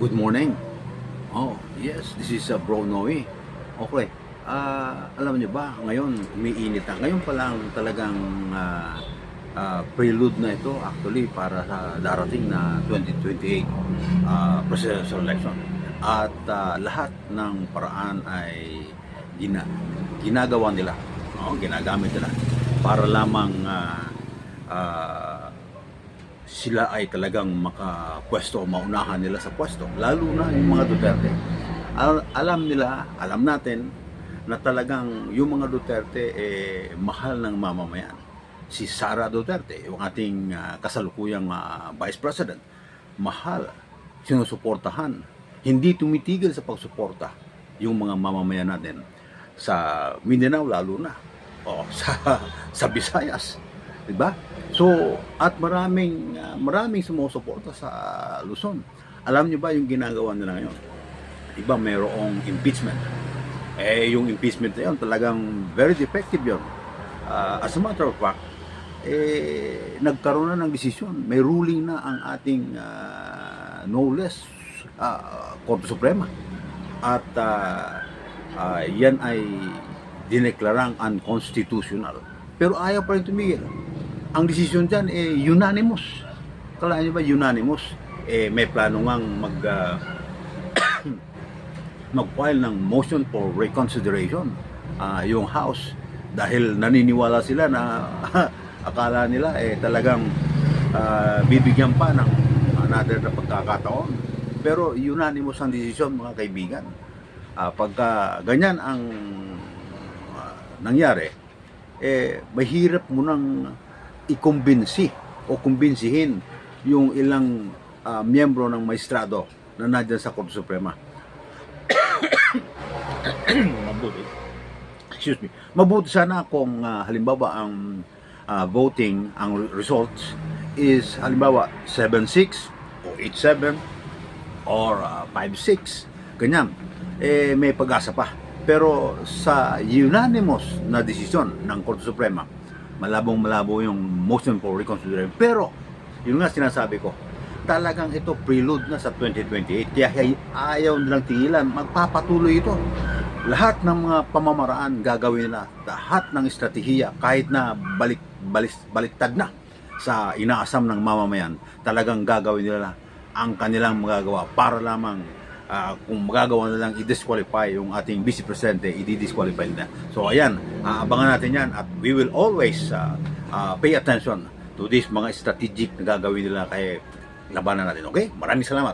Good morning. Oh, yes, this is uh, Bro Noe. Okay. Ah, alam niyo ba, ngayon umiinit na. Ngayon pa lang talagang ah, ah, prelude na ito actually para sa darating na 2028 ah, presidential election. At ah, lahat ng paraan ay gina, ginagawa nila. Oh, ginagamit nila para lamang ah, ah, sila ay talagang makapwesto o maunahan nila sa pwesto. Lalo na yung mga Duterte. Al- alam nila, alam natin na talagang yung mga Duterte eh, mahal ng mamamayan. Si Sara Duterte, yung ating ah, kasalukuyang ah, Vice President, mahal, sinusuportahan. Hindi tumitigil sa pagsuporta yung mga mamamayan natin sa Mindanao lalo na o sa sa Visayas, 'di ba? So, at maraming ah, maraming sumusuporta sa Luzon. Alam niyo ba yung ginagawa nila ngayon? Iba mayroong impeachment. Eh, yung impeachment na yun, talagang very defective yun. Ah, as a matter of fact, eh, nagkaroon na ng desisyon. May ruling na ang ating ah, no less uh, Korte Suprema. At ah, ah, yan ay dineklarang unconstitutional. Pero ayaw pa rin tumigil. Ang desisyon dyan eh unanimous. Kala niyo ba unanimous? Eh may plano ngang mag ah, mag-file ng motion for reconsideration ah, yung House dahil naniniwala sila na akala nila eh talagang ah, bibigyan pa ng another na pagkakataon. Pero unanimous ang desisyon mga kaibigan. Ah, pagka ganyan ang ah, nangyari, eh mahirap mo nang ikumbinsi o kumbinsihin yung ilang ah, miyembro ng maestrado na nandyan sa Korte Suprema. Mabuti. Excuse me. Mabuti sana kung ah, halimbawa ang ah, voting, ang re- results is halimbawa 7-6 o 8-7 or ah, 5-6. Ganyan. Eh, may pag-asa pa. Pero sa unanimous na desisyon ng Korte Suprema, malabong malabo yung motion for reconsideration. Pero, yun nga sinasabi ko, talagang ito prelude na sa 2028. Kaya ay- ayaw nilang tingilan, magpapatuloy ito. Lahat ng mga pamamaraan gagawin nila, lahat ng estratehiya, kahit na balik, balis, baliktad na sa inaasam ng mamamayan, talagang gagawin nila ang kanilang magagawa para lamang ah, kung magagawa na lang i-disqualify yung ating vice presidente, i-disqualify nila. So ayan, aabangan natin yan at we will always ah, ah, pay attention to this mga strategic na gagawin nila kay labanan natin. Okay? Maraming salamat.